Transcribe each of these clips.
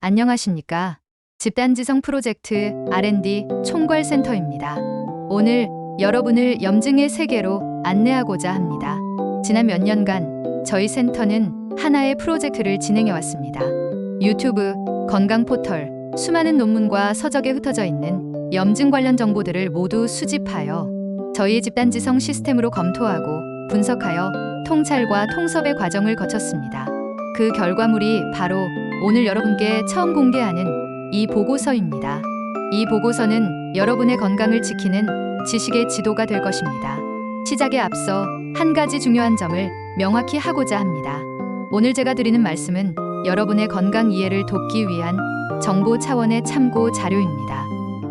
안녕하십니까. 집단지성 프로젝트 R&D 총괄센터입니다. 오늘 여러분을 염증의 세계로 안내하고자 합니다. 지난 몇 년간 저희 센터는 하나의 프로젝트를 진행해 왔습니다. 유튜브, 건강 포털, 수많은 논문과 서적에 흩어져 있는 염증 관련 정보들을 모두 수집하여 저희의 집단지성 시스템으로 검토하고 분석하여 통찰과 통섭의 과정을 거쳤습니다. 그 결과물이 바로 오늘 여러분께 처음 공개하는 이 보고서입니다. 이 보고서는 여러분의 건강을 지키는 지식의 지도가 될 것입니다. 시작에 앞서 한 가지 중요한 점을 명확히 하고자 합니다. 오늘 제가 드리는 말씀은 여러분의 건강 이해를 돕기 위한 정보 차원의 참고 자료입니다.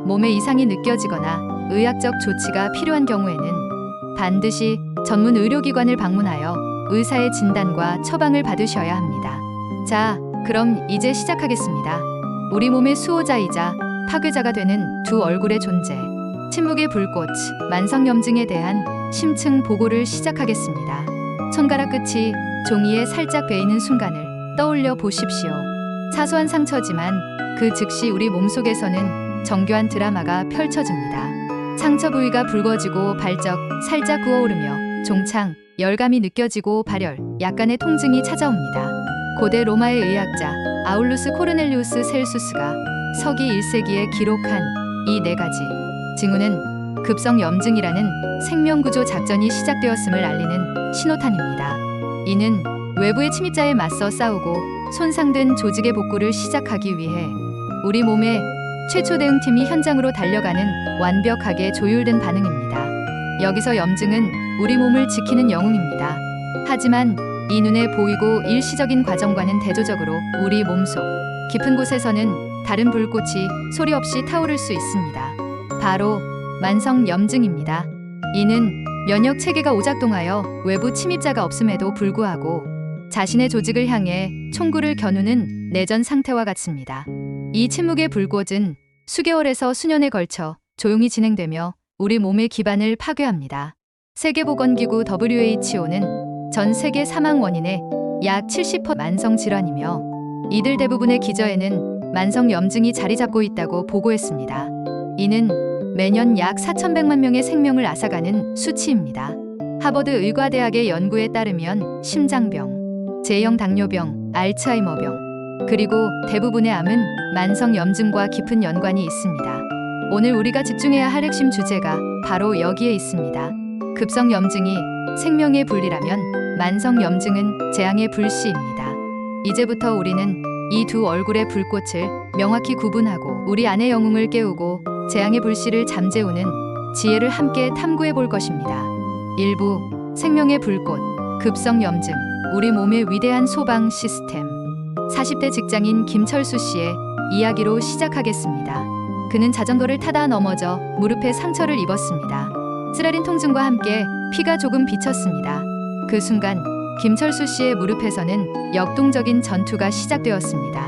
몸에 이상이 느껴지거나 의학적 조치가 필요한 경우에는 반드시 전문 의료기관을 방문하여 의사의 진단과 처방을 받으셔야 합니다. 자, 그럼 이제 시작하겠습니다. 우리 몸의 수호자이자 파괴자가 되는 두 얼굴의 존재. 침묵의 불꽃, 만성염증에 대한 심층 보고를 시작하겠습니다. 손가락 끝이 종이에 살짝 베이는 순간을 떠올려 보십시오. 사소한 상처지만 그 즉시 우리 몸속에서는 정교한 드라마가 펼쳐집니다. 상처 부위가 붉어지고 발적 살짝 구어오르며 종창, 열감이 느껴지고 발열, 약간의 통증이 찾아옵니다. 고대 로마의 의학자 아울루스 코르넬리우스 셀수스가 서기 1세기에 기록한 이 네 가지 징후는 급성 염증이라는 생명구조 작전이 시작되었음을 알리는 신호탄입니다. 이는 외부의 침입자에 맞서 싸우고 손상된 조직의 복구를 시작하기 위해 우리 몸의 최초 대응팀이 현장으로 달려가는 완벽하게 조율된 반응입니다. 여기서 염증은 우리 몸을 지키는 영웅입니다. 하지만 이 눈에 보이고 일시적인 과정과는 대조적으로 우리 몸속 깊은 곳에서는 다른 불꽃이 소리 없이 타오를 수 있습니다. 바로 만성 염증입니다. 이는 면역 체계가 오작동하여 외부 침입자가 없음에도 불구하고 자신의 조직을 향해 총구를 겨누는 내전 상태와 같습니다. 이 침묵의 불꽃은 수개월에서 수년에 걸쳐 조용히 진행되며 우리 몸의 기반을 파괴합니다. 세계보건기구 WHO는 전 세계 사망 원인의 약 70% 만성 질환이며 이들 대부분의 기저에는 만성 염증이 자리 잡고 있다고 보고했습니다. 이는 매년 약 4,100만 명의 생명을 앗아가는 수치입니다. 하버드 의과대학의 연구에 따르면 심장병, 제형 당뇨병, 알츠하이머병, 그리고 대부분의 암은 만성 염증과 깊은 연관이 있습니다. 오늘 우리가 집중해야 할 핵심 주제가 바로 여기에 있습니다. 급성 염증이 생명의 분리라면 만성 염증은 재앙의 불씨입니다. 이제부터 우리는 이 두 얼굴의 불꽃을 명확히 구분하고 우리 안의 영웅을 깨우고 재앙의 불씨를 잠재우는 지혜를 함께 탐구해 볼 것입니다. 일부 생명의 불꽃, 급성 염증, 우리 몸의 위대한 소방 시스템. 40대 직장인 김철수 씨의 이야기로 시작하겠습니다. 그는 자전거를 타다 넘어져 무릎에 상처를 입었습니다. 쓰라린 통증과 함께 피가 조금 비쳤습니다. 그 순간 김철수 씨의 무릎에서는 역동적인 전투가 시작되었습니다.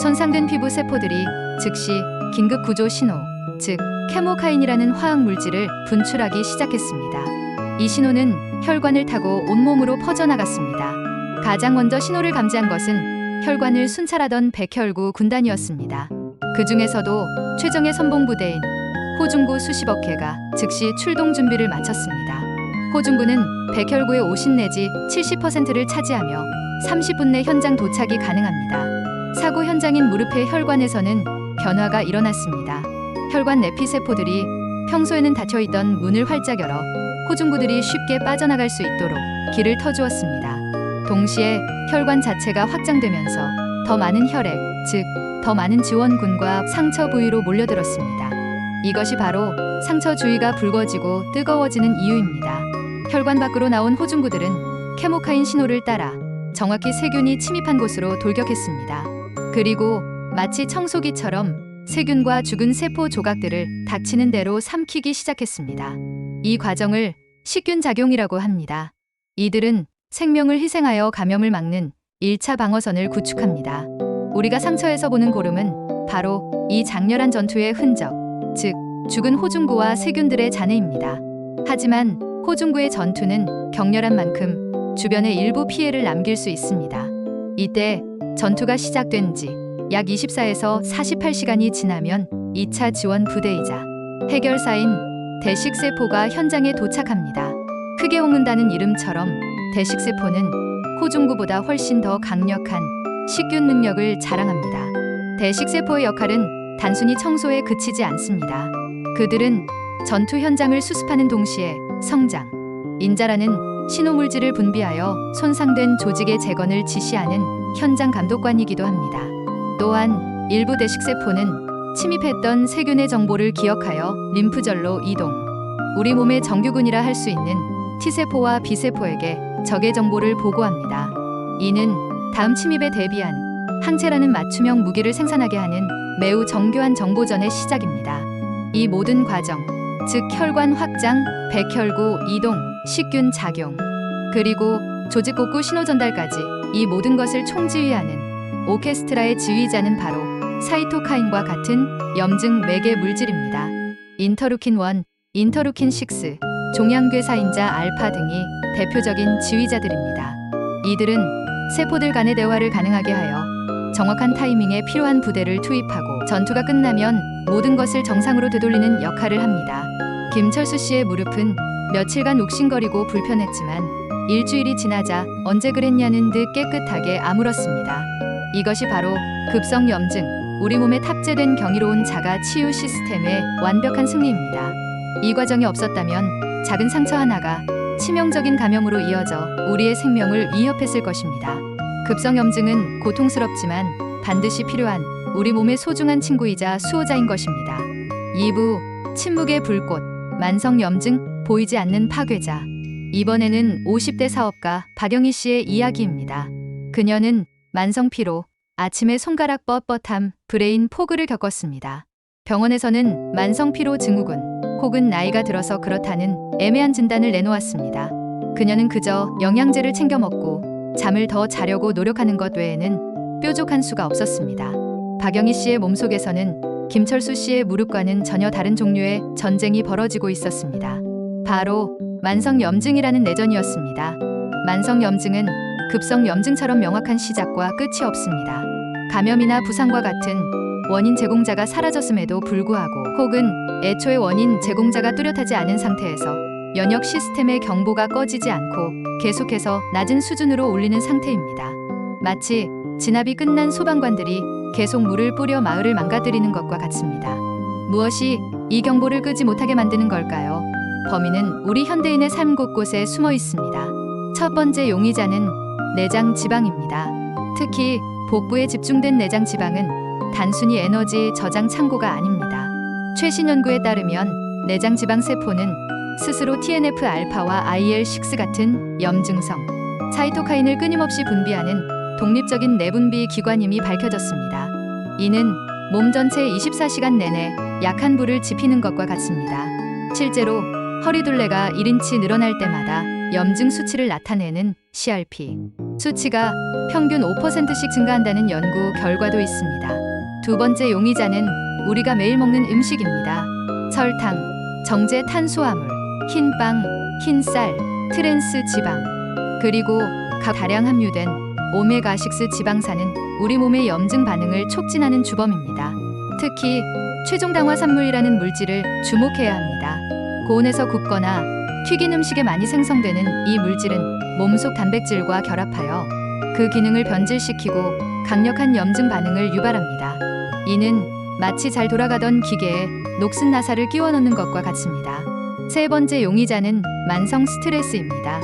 손상된 피부 세포들이 즉시 긴급 구조 신호, 즉 케모카인이라는 화학 물질을 분출하기 시작했습니다. 이 신호는 혈관을 타고 온몸으로 퍼져나갔습니다. 가장 먼저 신호를 감지한 것은 혈관을 순찰하던 백혈구 군단이었습니다. 그 중에서도 최정의 선봉부대인 호중구 수십억 회가 즉시 출동 준비를 마쳤습니다. 호중구는 백혈구의 50 내지 70%를 차지하며 30분 내 현장 도착이 가능합니다. 사고 현장인 무릎의 혈관에서는 변화가 일어났습니다. 혈관 내피 세포들이 평소에는 닫혀 있던 문을 활짝 열어 호중구들이 쉽게 빠져나갈 수 있도록 길을 터주었습니다. 동시에 혈관 자체가 확장되면서 더 많은 혈액, 즉, 더 많은 지원군과 상처 부위로 몰려들었습니다. 이것이 바로 상처 주위가 붉어지고 뜨거워지는 이유입니다. 혈관 밖으로 나온 호중구들은 케모카인 신호를 따라 정확히 세균이 침입한 곳으로 돌격했습니다. 그리고 마치 청소기처럼 세균과 죽은 세포 조각들을 닥치는 대로 삼키기 시작했습니다. 이 과정을 식균 작용이라고 합니다. 이들은 생명을 희생하여 감염을 막는 1차 방어선을 구축합니다. 우리가 상처에서 보는 고름은 바로 이 장렬한 전투의 흔적, 즉 죽은 호중구와 세균들의 잔해입니다. 하지만 호중구의 전투는 격렬한 만큼 주변에 일부 피해를 남길 수 있습니다. 이때 전투가 시작된 지 약 24에서 48시간이 지나면 2차 지원 부대이자 해결사인 대식세포가 현장에 도착합니다. 크게 홍은다는 이름처럼 대식세포는 호중구보다 훨씬 더 강력한 식균 능력을 자랑합니다. 대식세포의 역할은 단순히 청소에 그치지 않습니다. 그들은 전투 현장을 수습하는 동시에 성장, 인자라는 신호물질을 분비하여 손상된 조직의 재건을 지시하는 현장 감독관이기도 합니다. 또한 일부 대식세포는 침입했던 세균의 정보를 기억하여 림프절로 이동. 우리 몸의 정규군이라 할 수 있는 T세포와 B세포에게 적의 정보를 보고합니다. 이는 다음 침입에 대비한 항체라는 맞춤형 무기를 생산하게 하는 매우 정교한 정보전의 시작입니다. 이 모든 과정, 즉 혈관 확장, 백혈구 이동, 식균 작용, 그리고 조직 곳구 신호 전달까지 이 모든 것을 총지휘하는 오케스트라의 지휘자는 바로 사이토카인과 같은 염증 매개 물질입니다. 인터루킨 1, 인터루킨 6, 종양괴사인자 알파 등이 대표적인 지휘자들입니다. 이들은 세포들 간의 대화를 가능하게 하여 정확한 타이밍에 필요한 부대를 투입하고 전투가 끝나면 모든 것을 정상으로 되돌리는 역할을 합니다. 김철수 씨의 무릎은 며칠간 욱신거리고 불편했지만 일주일이 지나자 언제 그랬냐는 듯 깨끗하게 아물었습니다. 이것이 바로 급성 염증, 우리 몸에 탑재된 경이로운 자가 치유 시스템의 완벽한 승리입니다. 이 과정이 없었다면 작은 상처 하나가 치명적인 감염으로 이어져 우리의 생명을 위협했을 것입니다. 급성 염증은 고통스럽지만 반드시 필요한 우리 몸의 소중한 친구이자 수호자인 것입니다. 2부 침묵의 불꽃 만성 염증 보이지 않는 파괴자 이번에는 50대 사업가 박영희 씨의 이야기입니다. 그녀는 만성 피로, 아침에 손가락 뻣뻣함, 브레인 포그를 겪었습니다. 병원에서는 만성 피로 증후군 혹은 나이가 들어서 그렇다는 애매한 진단을 내놓았습니다. 그녀는 그저 영양제를 챙겨 먹고 잠을 더 자려고 노력하는 것 외에는 뾰족한 수가 없었습니다. 박영희 씨의 몸속에서는 김철수 씨의 무릎과는 전혀 다른 종류의 전쟁이 벌어지고 있었습니다. 바로 만성 염증이라는 내전이었습니다. 만성 염증은 급성 염증처럼 명확한 시작과 끝이 없습니다. 감염이나 부상과 같은 원인 제공자가 사라졌음에도 불구하고 혹은 애초에 원인 제공자가 뚜렷하지 않은 상태에서 면역 시스템의 경보가 꺼지지 않고 계속해서 낮은 수준으로 올리는 상태입니다. 마치 진압이 끝난 소방관들이 계속 물을 뿌려 마을을 망가뜨리는 것과 같습니다. 무엇이 이 경보를 끄지 못하게 만드는 걸까요? 범인은 우리 현대인의 삶 곳곳에 숨어 있습니다. 첫 번째 용의자는 내장 지방입니다. 특히 복부에 집중된 내장 지방은 단순히 에너지 저장 창고가 아닙니다. 최신 연구에 따르면 내장 지방 세포는 스스로 TNF 알파와 IL6 같은 염증성 사이토카인을 끊임없이 분비하는 독립적인 내분비 기관임이 밝혀졌습니다. 이는 몸 전체 24시간 내내 약한 불을 지피는 것과 같습니다. 실제로 허리둘레가 1인치 늘어날 때마다 염증 수치를 나타내는 CRP 수치가 평균 5%씩 증가한다는 연구 결과도 있습니다. 두 번째 용의자는 우리가 매일 먹는 음식입니다. 설탕, 정제 탄수화물, 흰 빵, 흰 쌀, 트랜스 지방, 그리고 각 다량 함유된 오메가6 지방산은 우리 몸의 염증 반응을 촉진하는 주범입니다. 특히 최종 당화 산물이라는 물질을 주목해야 합니다. 고온에서 굽거나 튀긴 음식에 많이 생성되는 이 물질은 몸속 단백질과 결합하여 그 기능을 변질시키고 강력한 염증 반응을 유발합니다. 이는 마치 잘 돌아가던 기계에 녹슨 나사를 끼워 넣는 것과 같습니다. 세 번째 용의자는 만성 스트레스입니다.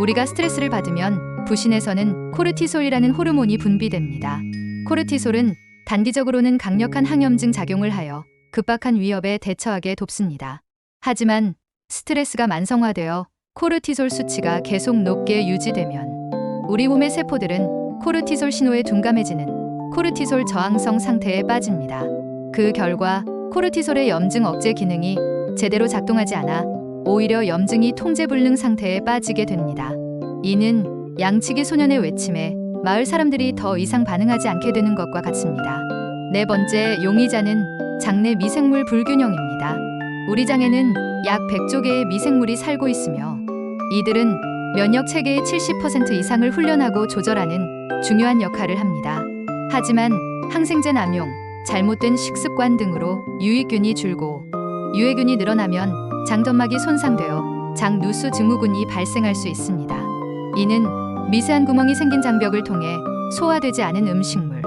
우리가 스트레스를 받으면 부신에서는 코르티솔이라는 호르몬이 분비됩니다. 코르티솔은 단기적으로는 강력한 항염증 작용을 하여 급박한 위협에 대처하게 돕습니다. 하지만 스트레스가 만성화되어 코르티솔 수치가 계속 높게 유지되면 우리 몸의 세포들은 코르티솔 신호에 둔감해지는 코르티솔 저항성 상태에 빠집니다. 그 결과 코르티솔의 염증 억제 기능이 제대로 작동하지 않아 오히려 염증이 통제불능 상태에 빠지게 됩니다. 이는 양치기 소년의 외침에 마을 사람들이 더 이상 반응하지 않게 되는 것과 같습니다. 네 번째 용의자는 장내 미생물 불균형입니다. 우리 장에는 약 100조 개의 미생물이 살고 있으며 이들은 면역 체계의 70% 이상을 훈련하고 조절하는 중요한 역할을 합니다. 하지만 항생제 남용, 잘못된 식습관 등으로 유익균이 줄고 유해균이 늘어나면 장점막이 손상되어 장누수 증후군이 발생할 수 있습니다. 이는 미세한 구멍이 생긴 장벽을 통해 소화되지 않은 음식물,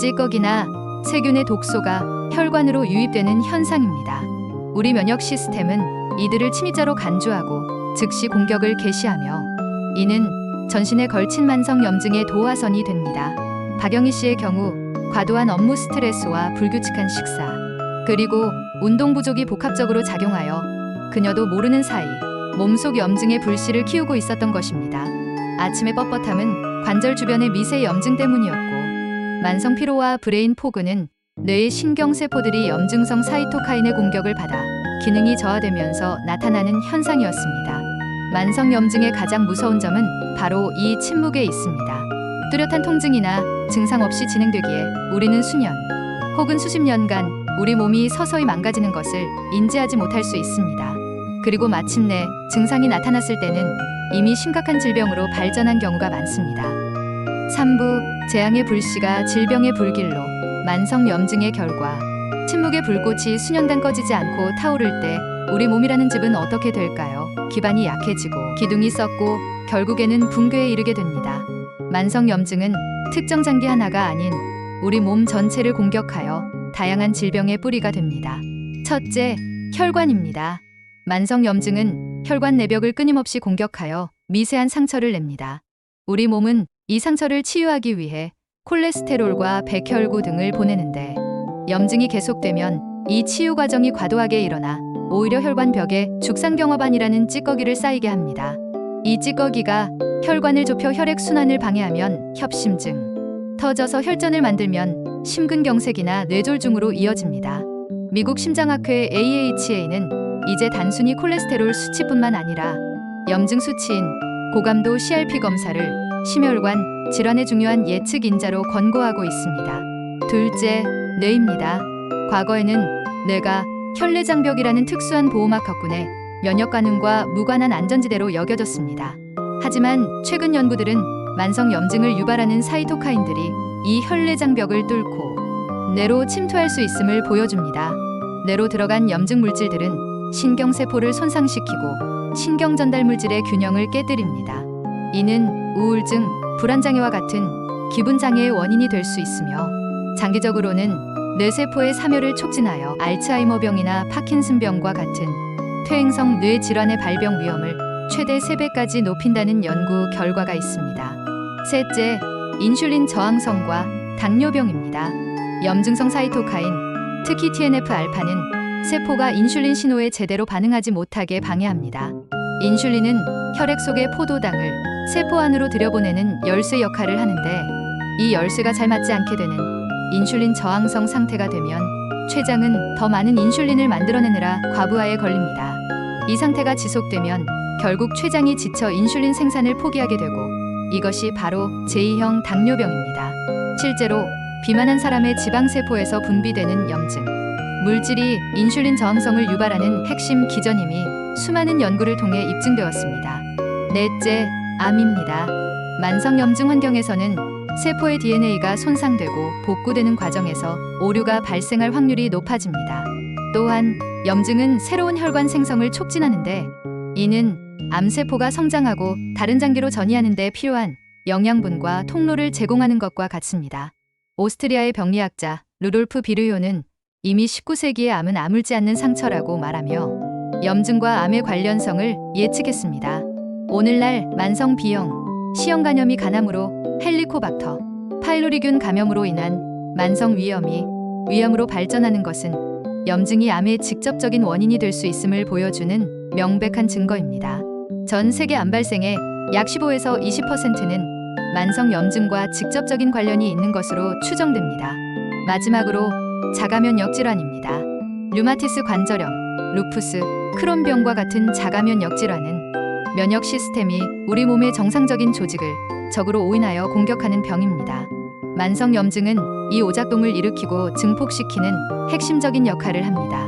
찌꺼기나 세균의 독소가 혈관으로 유입되는 현상입니다. 우리 면역 시스템은 이들을 침입자로 간주하고 즉시 공격을 개시하며 이는 전신에 걸친 만성 염증의 도화선이 됩니다. 박영희 씨의 경우 과도한 업무 스트레스와 불규칙한 식사 그리고 운동 부족이 복합적으로 작용하여 그녀도 모르는 사이 몸속 염증의 불씨를 키우고 있었던 것입니다. 아침의 뻣뻣함은 관절 주변의 미세 염증 때문이었고 만성 피로와 브레인 포그는 뇌의 신경 세포들이 염증성 사이토카인의 공격을 받아 기능이 저하되면서 나타나는 현상이었습니다. 만성 염증의 가장 무서운 점은 바로 이 침묵에 있습니다. 뚜렷한 통증이나 증상 없이 진행되기에 우리는 수년 혹은 수십 년간 우리 몸이 서서히 망가지는 것을 인지하지 못할 수 있습니다. 그리고 마침내 증상이 나타났을 때는 이미 심각한 질병으로 발전한 경우가 많습니다. 3부 재앙의 불씨가 질병의 불길로 만성 염증의 결과 침묵의 불꽃이 수년간 꺼지지 않고 타오를 때 우리 몸이라는 집은 어떻게 될까요? 기반이 약해지고 기둥이 썩고 결국에는 붕괴에 이르게 됩니다. 만성 염증은 특정 장기 하나가 아닌 우리 몸 전체를 공격하여 다양한 질병의 뿌리가 됩니다. 첫째, 혈관입니다. 만성 염증은 혈관 내벽을 끊임없이 공격하여 미세한 상처를 냅니다. 우리 몸은 이 상처를 치유하기 위해 콜레스테롤과 백혈구 등을 보내는데 염증이 계속되면 이 치유 과정이 과도하게 일어나 오히려 혈관 벽에 죽상경화반이라는 찌꺼기를 쌓이게 합니다. 이 찌꺼기가 혈관을 좁혀 혈액 순환을 방해하면 협심증, 터져서 혈전을 만들면 심근경색이나 뇌졸중으로 이어집니다. 미국 심장학회 AHA는 이제 단순히 콜레스테롤 수치뿐만 아니라 염증 수치인 고감도 CRP 검사를 심혈관 질환의 중요한 예측 인자로 권고하고 있습니다. 둘째, 뇌입니다. 과거에는 뇌가 혈내 장벽이라는 특수한 보호막 덕분에 면역 반응과 무관한 안전지대로 여겨졌습니다. 하지만 최근 연구들은 만성 염증을 유발하는 사이토카인들이 이 혈내 장벽을 뚫고 뇌로 침투할 수 있음을 보여줍니다. 뇌로 들어간 염증 물질들은 신경 세포를 손상시키고 신경 전달 물질의 균형을 깨뜨립니다. 이는 우울증, 불안 장애와 같은 기분 장애의 원인이 될 수 있으며 장기적으로는 뇌세포의 사멸을 촉진하여 알츠하이머병이나 파킨슨병과 같은 퇴행성 뇌 질환의 발병 위험을 최대 3배까지 높인다는 연구 결과가 있습니다. 셋째, 인슐린 저항성과 당뇨병입니다. 염증성 사이토카인, 특히 TNF-알파는 세포가 인슐린 신호에 제대로 반응하지 못하게 방해합니다. 인슐린은 혈액 속의 포도당을 세포 안으로 들여보내는 열쇠 역할을 하는데 이 열쇠가 잘 맞지 않게 되는 인슐린 저항성 상태가 되면 췌장은 더 많은 인슐린을 만들어내느라 과부하에 걸립니다. 이 상태가 지속되면 결국 췌장이 지쳐 인슐린 생산을 포기하게 되고 이것이 바로 제2형 당뇨병입니다. 실제로 비만한 사람의 지방세포에서 분비되는 염증, 물질이 인슐린 저항성을 유발하는 핵심 기전임이 수많은 연구를 통해 입증되었습니다. 넷째, 암입니다. 만성 염증 환경에서는 세포의 DNA가 손상되고 복구되는 과정에서 오류가 발생할 확률이 높아집니다. 또한 염증은 새로운 혈관 생성을 촉진하는데 이는 암세포가 성장하고 다른 장기로 전이하는 데 필요한 영양분과 통로를 제공하는 것과 같습니다. 오스트리아의 병리학자 루돌프 비르요는 이미 19세기의 암은 아물지 않는 상처라고 말하며 염증과 암의 관련성을 예측했습니다. 오늘날 만성 B형, C형 간염이 간암으로 헬리코박터, 파일로리균 감염으로 인한 만성 위염이 위암으로 발전하는 것은 염증이 암의 직접적인 원인이 될 수 있음을 보여주는 명백한 증거입니다. 전 세계 암 발생의 약 15에서 20%는 만성 염증과 직접적인 관련이 있는 것으로 추정됩니다. 마지막으로 자가면역 질환입니다. 류마티스 관절염, 루푸스, 크론병과 같은 자가면역 질환은 면역 시스템이 우리 몸의 정상적인 조직을 적으로 오인하여 공격하는 병입니다. 만성 염증은 이 오작동을 일으키고 증폭시키는 핵심적인 역할을 합니다.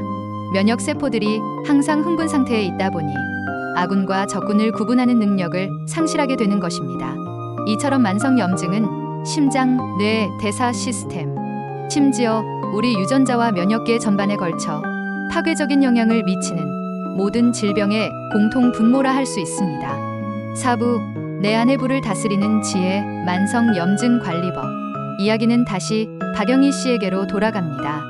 면역 세포들이 항상 흥분 상태에 있다 보니 아군과 적군을 구분하는 능력을 상실하게 되는 것입니다. 이처럼 만성 염증은 심장, 뇌, 대사 시스템, 심지어 우리 유전자와 면역계 전반에 걸쳐 파괴적인 영향을 미치는 모든 질병의 공통 분모라 할 수 있습니다. 사부, 내 안의 불을 다스리는 지혜, 만성 염증 관리법. 이야기는 다시 박영희 씨에게로 돌아갑니다.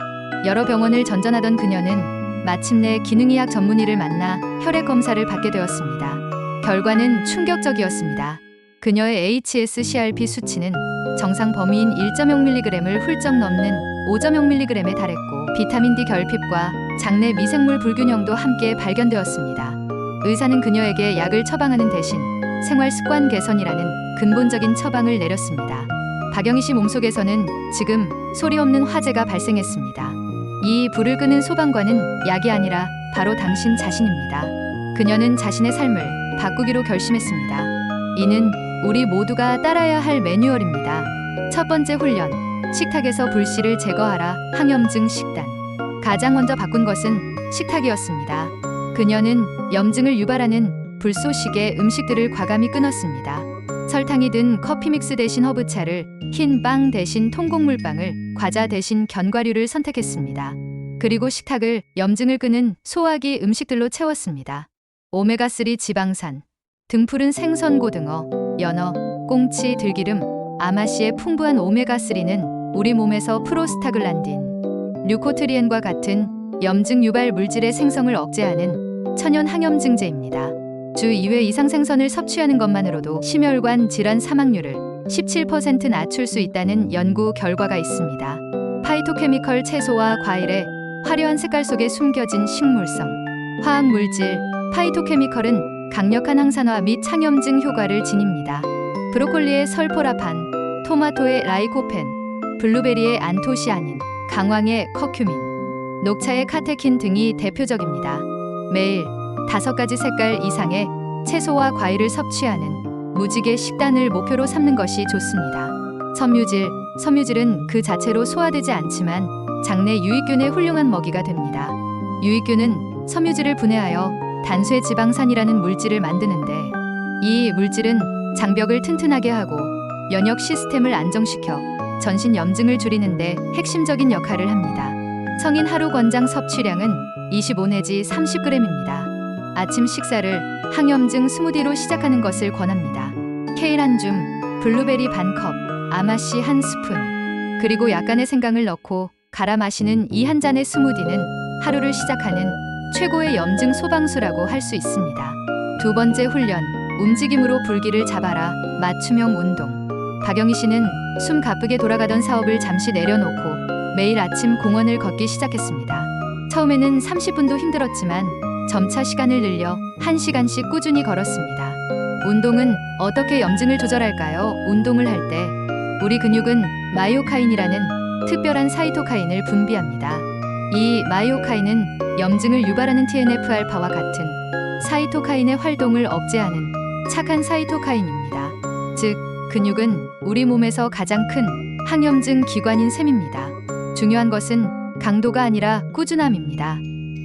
여러 병원을 전전하던 그녀는 마침내 기능의학 전문의를 만나 혈액 검사를 받게 되었습니다. 결과는 충격적이었습니다. 그녀의 HSCRP 수치는 정상 범위인 1.0mg을 훌쩍 넘는 5.0mg에 달했고 비타민 D 결핍과 장내 미생물 불균형도 함께 발견되었습니다. 의사는 그녀에게 약을 처방하는 대신 생활 습관 개선이라는 근본적인 처방을 내렸습니다. 박영희 씨 몸속에서는 지금 소리 없는 화재가 발생했습니다. 이 불을 끄는 소방관은 약이 아니라 바로 당신 자신입니다. 그녀는 자신의 삶을 바꾸기로 결심했습니다. 이는 우리 모두가 따라야 할 매뉴얼입니다. 첫 번째 훈련. 식탁에서 불씨를 제거하라. 항염증 식단. 가장 먼저 바꾼 것은 식탁이었습니다. 그녀는 염증을 유발하는 불쏘시개 음식들을 과감히 끊었습니다. 설탕이 든 커피 믹스 대신 허브차를, 흰 빵 대신 통곡물빵을, 과자 대신 견과류를 선택했습니다. 그리고 식탁을 염증을 끄는 소화기 음식들로 채웠습니다. 오메가3 지방산, 등푸른 생선 고등어, 연어, 꽁치, 들기름, 아마씨의 풍부한 오메가3는 우리 몸에서 프로스타글란딘, 류코트리엔과 같은 염증 유발 물질의 생성을 억제하는 천연 항염증제입니다. 주 2회 이상 생선을 섭취하는 것만으로도 심혈관 질환 사망률을 17% 낮출 수 있다는 연구 결과가 있습니다. 파이토케미컬 채소와 과일의 화려한 색깔 속에 숨겨진 식물성, 화학 물질, 파이토케미컬은 강력한 항산화 및 창염증 효과를 지닙니다. 브로콜리의 설포라판, 토마토의 라이코펜, 블루베리의 안토시아닌, 강황의 커큐민, 녹차의 카테킨 등이 대표적입니다. 매일 다섯 가지 색깔 이상의 채소와 과일을 섭취하는 무지개 식단을 목표로 삼는 것이 좋습니다. 섬유질, 섬유질은 그 자체로 소화되지 않지만 장내 유익균의 훌륭한 먹이가 됩니다. 유익균은 섬유질을 분해하여 단쇄 지방산이라는 물질을 만드는데 이 물질은 장벽을 튼튼하게 하고 면역 시스템을 안정시켜 전신 염증을 줄이는데 핵심적인 역할을 합니다. 성인 하루 권장 섭취량은 25 내지 30g입니다. 아침 식사를 항염증 스무디로 시작하는 것을 권합니다. 케일 한 줌, 블루베리 반 컵, 아마씨 한 스푼, 그리고 약간의 생강을 넣고 갈아 마시는 이 한 잔의 스무디는 하루를 시작하는 최고의 염증 소방수라고 할 수 있습니다. 두 번째 훈련, 움직임으로 불길을 잡아라, 맞춤형 운동. 박영희 씨는 숨 가쁘게 돌아가던 사업을 잠시 내려놓고 매일 아침 공원을 걷기 시작했습니다. 처음에는 30분도 힘들었지만 점차 시간을 늘려 1시간씩 꾸준히 걸었습니다. 운동은 어떻게 염증을 조절할까요? 운동을 할 때 우리 근육은 마이오카인이라는 특별한 사이토카인을 분비합니다. 이 마이오카인은 염증을 유발하는 TNF-알파와 같은 사이토카인의 활동을 억제하는 착한 사이토카인입니다. 즉, 근육은 우리 몸에서 가장 큰 항염증 기관인 셈입니다. 중요한 것은 강도가 아니라 꾸준함입니다.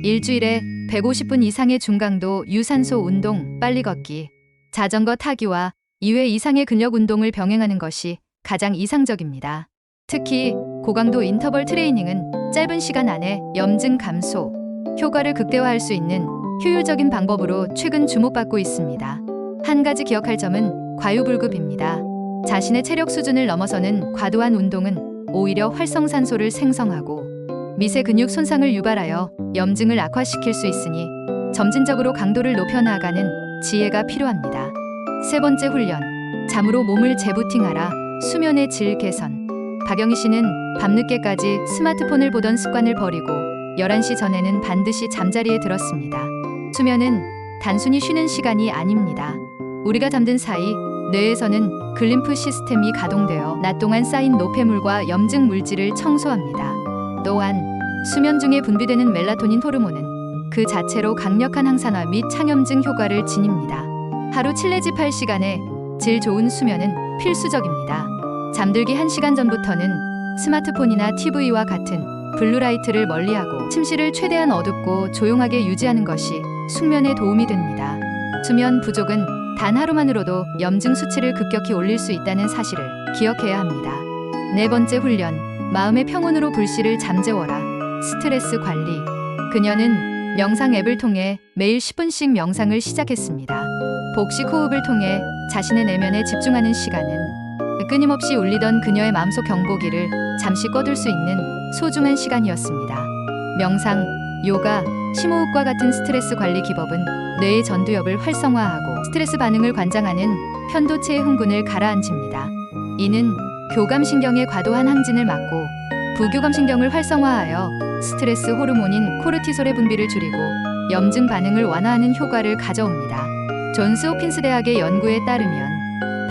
일주일에 150분 이상의 중강도 유산소 운동, 빨리 걷기, 자전거 타기와 2회 이상의 근력 운동을 병행하는 것이 가장 이상적입니다. 특히 고강도 인터벌 트레이닝은 짧은 시간 안에 염증 감소, 효과를 극대화할 수 있는 효율적인 방법으로 최근 주목받고 있습니다. 한 가지 기억할 점은 과유불급입니다. 자신의 체력 수준을 넘어서는 과도한 운동은 오히려 활성산소를 생성하고 미세 근육 손상을 유발하여 염증을 악화시킬 수 있으니 점진적으로 강도를 높여 나가는 지혜가 필요합니다. 세 번째 훈련. 잠으로 몸을 재부팅하라. 수면의 질 개선. 박영희 씨는 밤늦게까지 스마트폰을 보던 습관을 버리고 11시 전에는 반드시 잠자리에 들었습니다. 수면은 단순히 쉬는 시간이 아닙니다. 우리가 잠든 사이 뇌에서는 글림프 시스템이 가동되어 낮 동안 쌓인 노폐물과 염증 물질을 청소합니다. 또한 수면 중에 분비되는 멜라토닌 호르몬은 그 자체로 강력한 항산화 및 창염증 효과를 지닙니다. 하루 7내지 8시간의 질 좋은 수면은 필수적입니다. 잠들기 1시간 전부터는 스마트폰이나 TV와 같은 블루라이트를 멀리하고 침실을 최대한 어둡고 조용하게 유지하는 것이 숙면에 도움이 됩니다. 수면 부족은 단 하루만으로도 염증 수치를 급격히 올릴 수 있다는 사실을 기억해야 합니다. 네 번째 훈련, 마음의 평온으로 불씨를 잠재워라. 스트레스 관리. 그녀는 명상 앱을 통해 매일 10분씩 명상을 시작했습니다. 복식 호흡을 통해 자신의 내면에 집중하는 시간은 끊임없이 울리던 그녀의 마음속 경보기를 잠시 꺼둘 수 있는 소중한 시간이었습니다. 명상, 요가, 심호흡과 같은 스트레스 관리 기법은 뇌의 전두엽을 활성화하고 스트레스 반응을 관장하는 편도체의 흥분을 가라앉힙니다. 이는 교감신경의 과도한 항진을 막고 부교감신경을 활성화하여 스트레스 호르몬인 코르티솔의 분비를 줄이고 염증 반응을 완화하는 효과를 가져옵니다. 존스 호핀스 대학의 연구에 따르면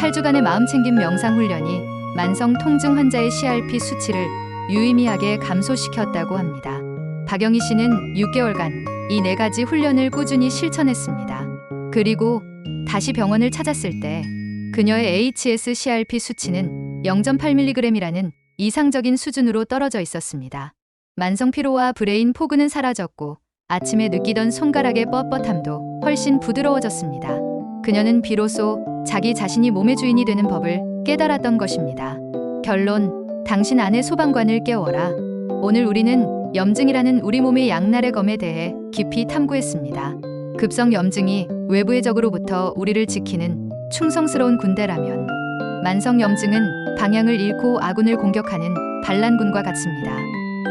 8주간의 마음챙김 명상 훈련이 만성 통증 환자의 CRP 수치를 유의미하게 감소시켰다고 합니다. 박영희 씨는 6개월간 이 네 가지 훈련을 꾸준히 실천했습니다. 그리고 다시 병원을 찾았을 때 그녀의 HS-CRP 수치는 0.8mg이라는 이상적인 수준으로 떨어져 있었습니다. 만성 피로와 브레인 포근은 사라졌고 아침에 느끼던 손가락의 뻣뻣함도 훨씬 부드러워졌습니다. 그녀는 비로소 자기 자신이 몸의 주인이 되는 법을 깨달았던 것입니다. 결론, 당신 안의 소방관을 깨워라. 오늘 우리는 염증이라는 우리 몸의 양날의 검에 대해 깊이 탐구했습니다. 급성 염증이 외부의 적으로부터 우리를 지키는 충성스러운 군대라면 만성 염증은 방향을 잃고 아군을 공격하는 반란군과 같습니다.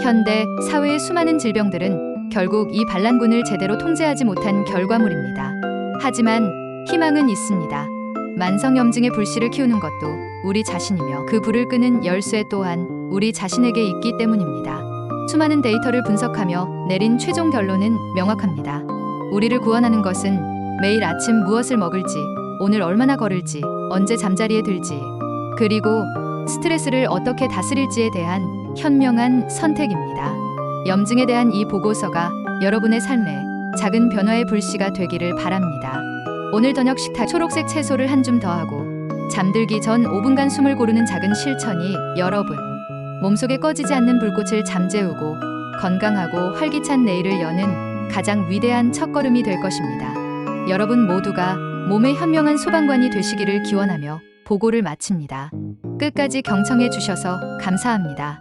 현대 사회의 수많은 질병들은 결국 이 반란군을 제대로 통제하지 못한 결과물입니다. 하지만 희망은 있습니다. 만성 염증의 불씨를 키우는 것도 우리 자신이며 그 불을 끄는 열쇠 또한 우리 자신에게 있기 때문입니다. 수많은 데이터를 분석하며 내린 최종 결론은 명확합니다. 우리를 구원하는 것은 매일 아침 무엇을 먹을지, 오늘 얼마나 걸을지, 언제 잠자리에 들지, 그리고 스트레스를 어떻게 다스릴지에 대한 현명한 선택입니다. 염증에 대한 이 보고서가 여러분의 삶에 작은 변화의 불씨가 되기를 바랍니다. 오늘 저녁 식탁 초록색 채소를 한 줌 더하고 잠들기 전 5분간 숨을 고르는 작은 실천이 여러분 몸속에 꺼지지 않는 불꽃을 잠재우고 건강하고 활기찬 내일을 여는 가장 위대한 첫걸음이 될 것입니다. 여러분 모두가 몸의 현명한 소방관이 되시기를 기원하며 보고를 마칩니다. 끝까지 경청해 주셔서 감사합니다.